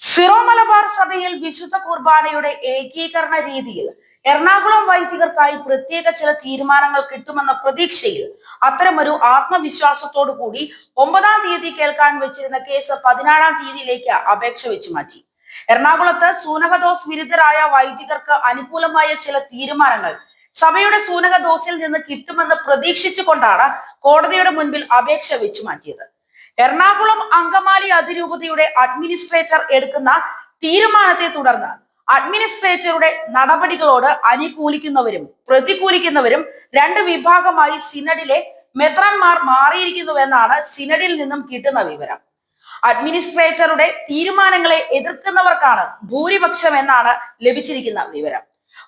Syro Malabar സഭയിൽ വിശുദ്ധ കുർബാനയുടെ ഏകീകരണ രീതിയിൽ എറണാകുളം വൈദികർക്കായി പ്രത്യേക ചില തീരുമാനങ്ങൾ കിട്ടുമെന്ന പ്രതീക്ഷയിൽ അത്തരമൊരു ആത്മവിശ്വാസത്തോടു കൂടി ഒമ്പതാം തീയതി കേൾക്കാൻ വെച്ചിരുന്ന കേസ് പതിനാറാം തീയതിയിലേക്ക് അപേക്ഷ വെച്ചു മാറ്റി. എറണാകുളത്ത് സൂനകദോസ് വിരുദ്ധരായ വൈദികർക്ക് അനുകൂലമായ ചില തീരുമാനങ്ങൾ സഭയുടെ സൂനകദോസിൽ നിന്ന് കിട്ടുമെന്ന് പ്രതീക്ഷിച്ചുകൊണ്ടാണ് കോടതിയുടെ മുൻപിൽ അപേക്ഷ വെച്ചു മാറ്റിയത്. എറണാകുളം അങ്കമാലി അതിരൂപതയുടെ അഡ്മിനിസ്ട്രേറ്റർ എടുക്കുന്ന തീരുമാനത്തെ തുടർന്ന് അഡ്മിനിസ്ട്രേറ്ററുടെ നടപടികളോട് അനുകൂലിക്കുന്നവരും പ്രതികൂലിക്കുന്നവരും രണ്ട് വിഭാഗമായി സിനഡിലെ മെത്രന്മാർ മാറിയിരിക്കുന്നുവെന്നാണ് സിനഡിൽ നിന്നും കിട്ടുന്ന വിവരം. അഡ്മിനിസ്ട്രേറ്ററുടെ തീരുമാനങ്ങളെ എതിർക്കുന്നവർക്കാണ് ഭൂരിപക്ഷം എന്നാണ് ലഭിച്ചിരിക്കുന്ന വിവരം.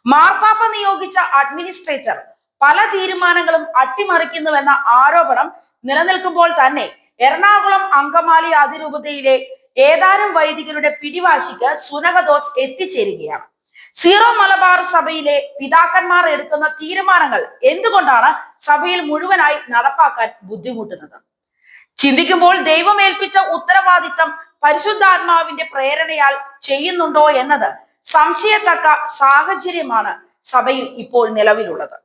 മാർപ്പാപ്പ നിയോഗിച്ച അഡ്മിനിസ്ട്രേറ്റർ പല തീരുമാനങ്ങളും അട്ടിമറിക്കുന്നുവെന്ന ആരോപണം നിലനിൽക്കുമ്പോൾ തന്നെ എറണാകുളം അങ്കമാലി അതിരൂപതയിലെ ഏതാനും വൈദികരുടെ പിടിവാശിക്ക് സുനകദോസ് എത്തിച്ചേരുകയാണ്. സീറോ മലബാർ സഭയിലെ പിതാക്കന്മാർ എടുക്കുന്ന തീരുമാനങ്ങൾ എന്തുകൊണ്ടാണ് സഭയിൽ മുഴുവനായി നടപ്പാക്കാൻ ബുദ്ധിമുട്ടുന്നത്? ചിന്തിക്കുമ്പോൾ ദൈവമേൽപ്പിച്ച ഉത്തരവാദിത്തം പരിശുദ്ധാത്മാവിന്റെ പ്രേരണയാൽ ചെയ്യുന്നുണ്ടോ എന്നത് സംശയത്തക്ക സാഹചര്യമാണ് സഭയിൽ ഇപ്പോൾ നിലവിലുള്ളത്.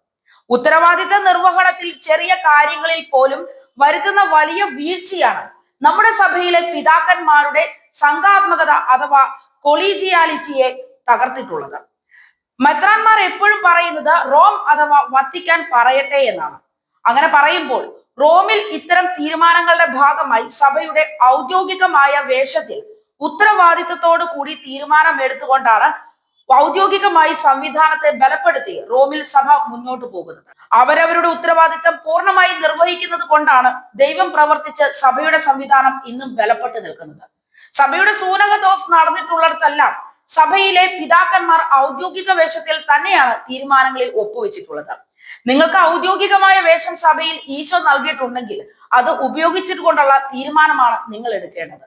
ഉത്തരവാദിത്ത നിർവഹണത്തിൽ ചെറിയ കാര്യങ്ങളിൽ പോലും വരുത്തുന്ന വലിയ വീഴ്ചയാണ്. നമ്മുടെ സഭയിലെ പിതാക്കന്മാരുടെ സംഘാത്മകത അഥവാ കൊളീജിയാലിറ്റിയെ തകർത്തിട്ടുള്ളത്. മെത്രാന്മാർ എപ്പോഴും പറയുന്നത് റോം അഥവാ വത്തിക്കാൻ പറയട്ടെ എന്നാണ്. അങ്ങനെ പറയുമ്പോൾ റോമിൽ ഇത്തരം തീരുമാനങ്ങളുടെ ഭാഗമായി സഭയുടെ ഔദ്യോഗികമായ വേഷത്തിൽ ഉത്തരവാദിത്വത്തോടു കൂടി തീരുമാനം എടുത്തുകൊണ്ടാണ് ഔദ്യോഗികമായി സംവിധാനത്തെ ബലപ്പെടുത്തി റോമിൽ സഭ മുന്നോട്ട് പോകുന്നത്. അവരവരുടെ ഉത്തരവാദിത്തം പൂർണമായി നിർവഹിക്കുന്നത് കൊണ്ടാണ് ദൈവം പ്രവർത്തിച്ച് സഭയുടെ സംവിധാനം ഇന്നും ബലപ്പെട്ടു നിൽക്കുന്നത്. സഭയുടെ സൂനക ദോസ് നടന്നിട്ടുള്ളിടത്തെല്ലാം സഭയിലെ പിതാക്കന്മാർ ഔദ്യോഗിക വേഷത്തിൽ തന്നെയാണ് തീരുമാനങ്ങളിൽ ഒപ്പുവെച്ചിട്ടുള്ളത്. നിങ്ങൾക്ക് ഔദ്യോഗികമായ വേഷം സഭയിൽ ഈശോ നൽകിയിട്ടുണ്ടെങ്കിൽ അത് ഉപയോഗിച്ചിട്ടുകൊണ്ടുള്ള തീരുമാനമാണ് നിങ്ങൾ എടുക്കേണ്ടത്.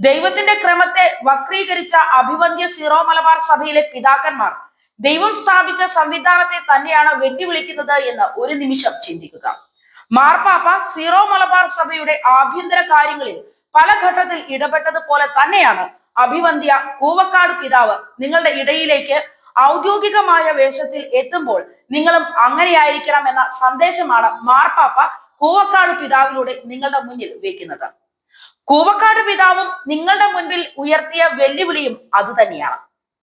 ദൈവത്തിന്റെ ക്രമത്തെ വക്രീകരിച്ച അഭിവന്ധ്യ സീറോ മലബാർ സഭയിലെ പിതാക്കന്മാർ ദൈവം സ്ഥാപിച്ച സംവിധാനത്തെ തന്നെയാണ് വെല്ലുവിളിക്കുന്നത് എന്ന് ഒരു നിമിഷം ചിന്തിക്കുക. മാർപ്പാപ്പ സീറോ മലബാർ സഭയുടെ ആഭ്യന്തര കാര്യങ്ങളിൽ പല ഘട്ടത്തിൽ ഇടപെട്ടതുപോലെ തന്നെയാണ് അഭിവന്ധ്യ കൂവക്കാട് പിതാവ് നിങ്ങളുടെ ഇടയിലേക്ക് ഔദ്യോഗികമായ വേഷത്തിൽ എത്തുമ്പോൾ നിങ്ങളും അങ്ങനെയായിരിക്കണം എന്ന സന്ദേശമാണ് മാർപ്പാപ്പ കൂവക്കാട് പിതാവിലൂടെ നിങ്ങളുടെ മുന്നിൽ വയ്ക്കുന്നത് കൂവക്കാട് പിതാവും നിങ്ങളുടെ മുൻപിൽ ഉയർത്തിയ വെല്ലുവിളിയും അതുതന്നെയാണ്